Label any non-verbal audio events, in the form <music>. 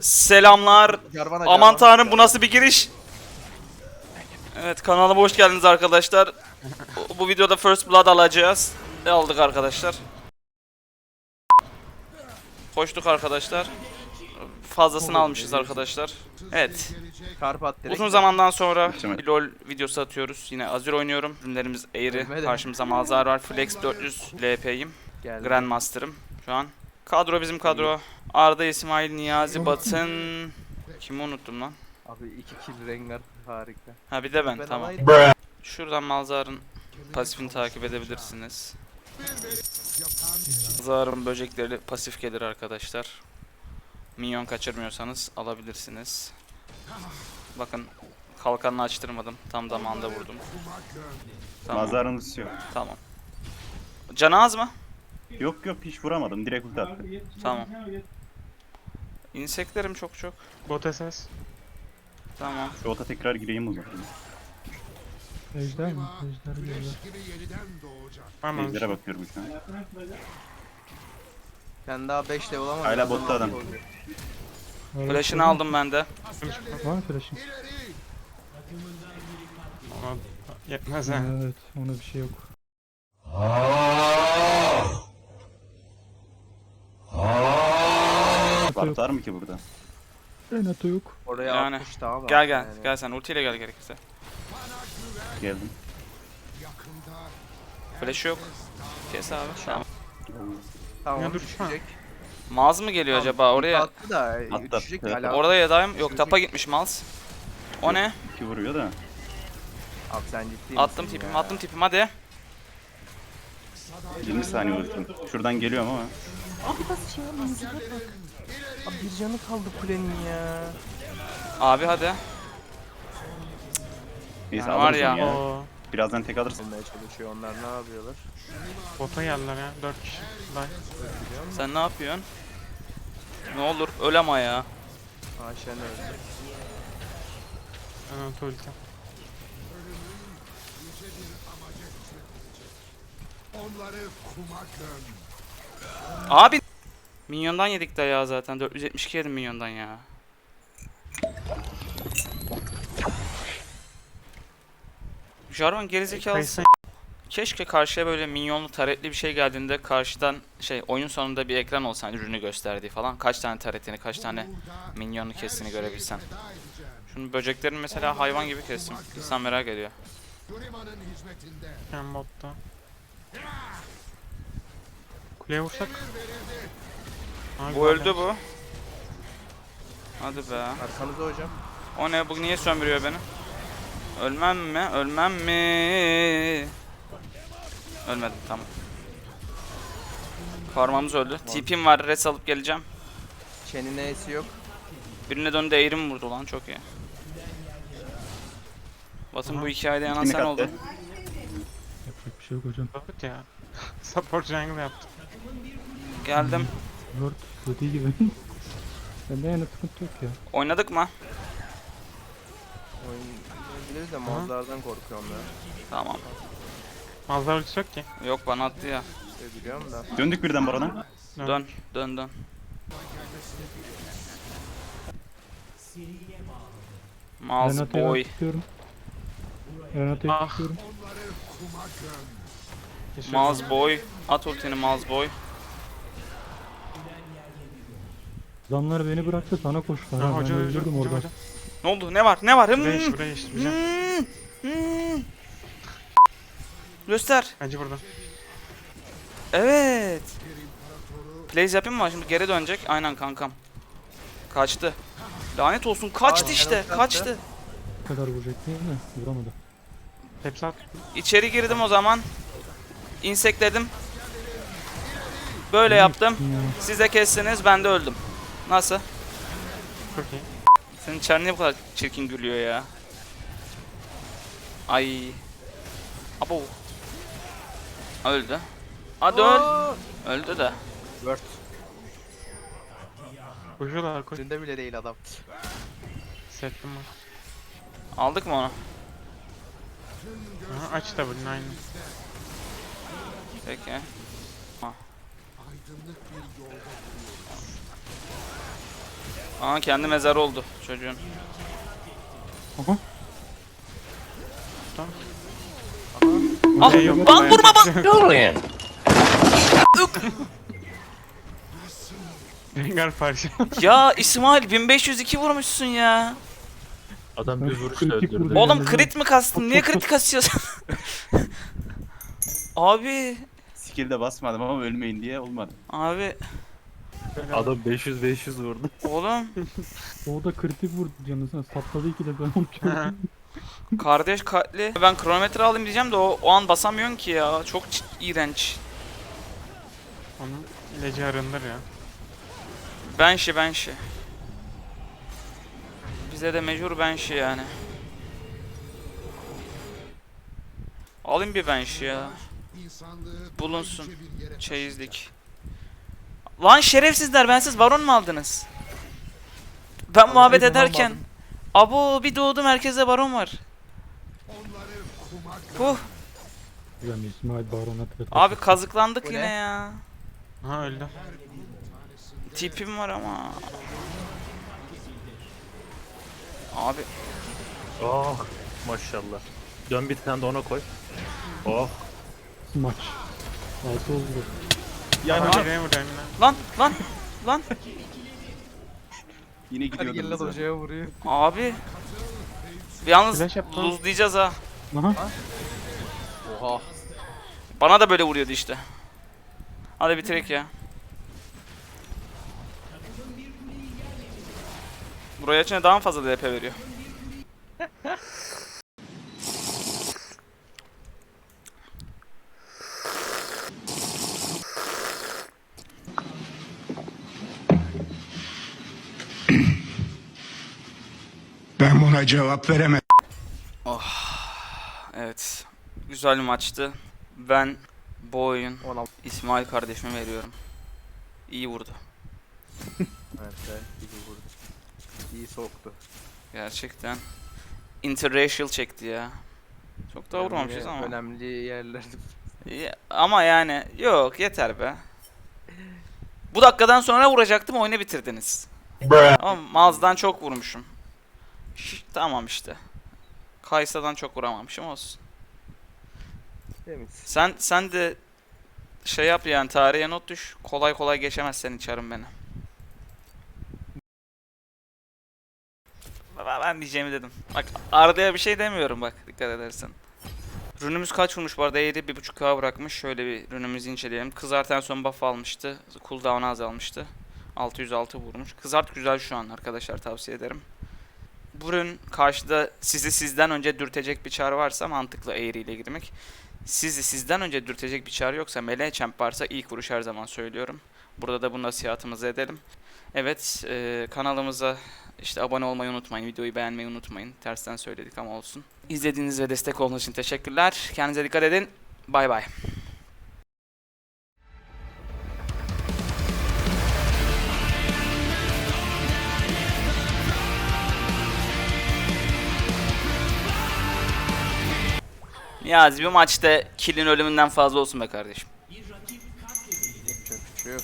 Selamlar. Jarvan Aman tanrım bu nasıl bir giriş? Evet kanalıma hoş geldiniz arkadaşlar. Bu, bu videoda First Blood alacağız. Ne aldık arkadaşlar? Koştuk arkadaşlar. Fazlasını almışız arkadaşlar. Evet. Karp at direkt. Uzun zamandan sonra bir LoL videosu atıyoruz. Yine Azure oynuyorum. Ürünlerimiz. Ölmedi. Karşımıza Malzar var. Flex 400 LP'yim. Grandmaster'ım şu an. Kadro bizim kadro. Arda, İsmail, Niyazi, Batın. Kimi unuttum lan? Abi iki kill Rengar harika. Ha bir de ben, Ben tamam. Şuradan Malzar'ın pasifini takip edebilirsiniz. Malzar'ın böcekleri pasif gelir arkadaşlar. Minyon kaçırmıyorsanız alabilirsiniz. Bakın kalkanını açtırmadım. Tam zamanında vurdum. Tamam. Mazarın yok. Tamam. Canı az mı? Yok yok hiç vuramadım. Direkt ulti attı. Tamam. İnseklerim çok çok. Bot SS. Tamam. Şu ota tekrar gireyim o zaman. Ejder mi? Ejder geliyor. Mı? Ejder'e bakıyorum şu an. Ben daha 5 level ama. Hala botta adam. Flash'ını aldım ben de. Var mı flash'ın? Yetmez ha. Evet, ona bir şey yok. Bart var mı ki burada? Renato yok. Oraya Yani. atmış tamam. Gel gel. Yani. Gel sen ultiyle gel gerekirse. Geldim. Flash yok. Kes abi. Tamam. Tamam Ya dur, düşecek. Maz mı geliyor acaba oraya? Attı da Attı, düşecek attı. hala. Orada yadayım. Yok tapa gitmiş Maz. O ne? İki vuruyor da. Abi sen ciddi misin Attım ya? tipim, attım tipim hadi. 20 saniye ultim. Şuradan geliyorum ama. Abi nasıl şey yapmamızı bak. Abi bir canı kaldı kulenin ya. Abi hadi. Neyse Yani var alırız ya. onu ya. Oo. Birazdan tek alırsın. Olmaya çalışıyor onlar ne yapıyorlar? Bota geldiler ya. 4 kişi. Day. Sen ne yapıyorsun? Ne olur öl ama ya. Ayşen öldü. Aa, tuvalete. Abi Minyondan yedik de ya zaten. 472 yedim minyondan ya. Jarvan gerizekalısı. Keşke karşıya böyle minyonlu taretli bir şey geldiğinde karşıdan şey oyun sonunda bir ekran olsa hani ürünü gösterdiği falan. Kaç tane taretini, kaç tane minyonlu kestiğini görebilsen. Şunu böceklerini mesela hayvan gibi kestim. İnsan merak ediyor. hem botta. Kuleye vursak. Bu öldü bu. Hadi be. Arkanızda hocam. O ne? Bu niye sömürüyor beni? Ölmem mi? Ölmem mi? Ölmedim tamam. Parmağımız öldü. TP'm var. Res alıp geleceğim. Çenin E'si yok. Birine döndü eğrim vurdu lan çok iyi. Batın bu hikayede yanan sen oldun. Yapacak bir şey yok hocam. Evet ya. <laughs> Support jungle yaptım. Geldim. Word dediği gibi. <laughs> Bende yana sıkıntı yok ya. Oynadık mı? Oyun biliriz de mozlardan korkuyorum ya. Tamam. Mazlar ultisi yok ki. Yok bana attı ya. Şey biliyorum da. Döndük birden barona. Dön. Dön dön. Mouse Renato'ya boy. tutuyorum. Renato'ya Ah. tutuyorum. Mouse boy. At ultini mouse boy. Adamlar beni bıraktı sana koştular. Ha, hoca ben hoca öldürdüm hoca orada. hoca. Ne oldu? Ne var? Ne var? Hmm. Buraya iş buraya iş. Buraya. Hmm. Göster. Bence burada. Evet. Plays yapayım mı? Şimdi geri dönecek. Aynen kankam. Kaçtı. Lanet olsun. Kaçtı Abi, işte. kaçtı. Kaçtı. Bu kadar vuracak değil mi? Vuramadı. Hepsi at. İçeri girdim o zaman. İnsekledim. Böyle yaptım. Ya. Siz de kestiniz. Ben de öldüm. Nasıl? Çok iyi. Senin çar niye bu kadar çirkin gülüyor ya? Ay. Abo. Öldü. Hadi öl. Öldü de. Word. Koşuyorlar koş. Üstünde bile değil adam. Settim var. Aldık mı onu? Aha, aç da bunun aynı. Peki. Aa kendi mezarı oldu çocuğun. Aha. Ah yok, lan ben- vurma bak. Rengar parça. <laughs> Ya İsmail 1502 vurmuşsun ya. Adam düz vuruşla öldürdü. Oğlum crit mi kastın? Niye <laughs> crit kasıyorsun? <laughs> abi, Skill de basmadım ama ölmeyin diye olmadı. abi, Adam 500 500 vurdu. oğlum. O da kritik vurdu canısına. Sapladı iki de ben onu çaldım. <laughs> Kardeş katli. Ben kronometre alayım diyeceğim de o, o an basamıyorsun ki ya. Çok ç- iğrenç. Onun ilacı arındır ya. Benşi benşi. Bize de mecbur benşi yani. Alayım bir benşi ya. Bulunsun. Çeyizlik. Lan şerefsizler bensiz baron mu aldınız? Ben muhabbet ben ederken. Abo bir doğdum herkese baron var. Huh, Yani İsmail Baron'a tek abi kazıklandık Bu yine ne? ya. Aha öldü. Tipim var ama. Abi Oh maşallah. Dön bir tane de ona koy. Oh. Smaç. Altı oldu. Yani Aha, vur Emine. lan lan lan yine Hadi gidiyordum gel lan bize. hocaya vuruyor. abi. Yalnız Flash yaptım. lose diyeceğiz ha. Aha. Oha. Bana da böyle vuruyordu işte. Hadi bitirek ya. Buraya açınca daha mı fazla DP veriyor? <laughs> Ben buna cevap veremem. Evet. Güzel bir maçtı. Ben bu oyun İsmail kardeşime veriyorum. İyi vurdu. evet, evet, iyi vurdu. İyi soktu. Gerçekten. Interracial çekti ya. Çok da vurmamışız ama. Önemli yerlerde. Ya- Ama yani yok yeter be. Bu dakikadan sonra vuracaktım oyunu bitirdiniz. Ama Maz'dan çok vurmuşum. Şş, tamam işte. Kaysa'dan çok vuramamışım olsun. Temiz. Sen sen de şey yap yani tarihe not düş. Kolay kolay geçemezsen içerim beni. Ben- Ben diyeceğimi dedim. Bak Arda'ya bir şey demiyorum bak dikkat edersen. Rünümüz kaç vurmuş bu arada? Eğri 1.5k bırakmış. Şöyle bir rünümüzü inceleyelim. Kızartan son buff almıştı. Cooldown'u azalmıştı. 606 vurmuş. Kızart güzel şu an arkadaşlar tavsiye ederim. Bu rün karşıda sizi sizden önce dürtecek bir çağrı varsa mantıklı Eğri ile girmek. Sizi sizden önce dürtecek bir çağrı yoksa meleğe champ varsa ilk vuruş her zaman söylüyorum. Burada da bu nasihatımızı edelim. Evet e, kanalımıza işte abone olmayı unutmayın. Videoyu beğenmeyi unutmayın. Tersten söyledik ama olsun. İzlediğiniz ve destek olduğunuz için teşekkürler. Kendinize dikkat edin. Bay bay. Niyazi bir maçta killin ölümünden fazla olsun be kardeşim. Çok küçük.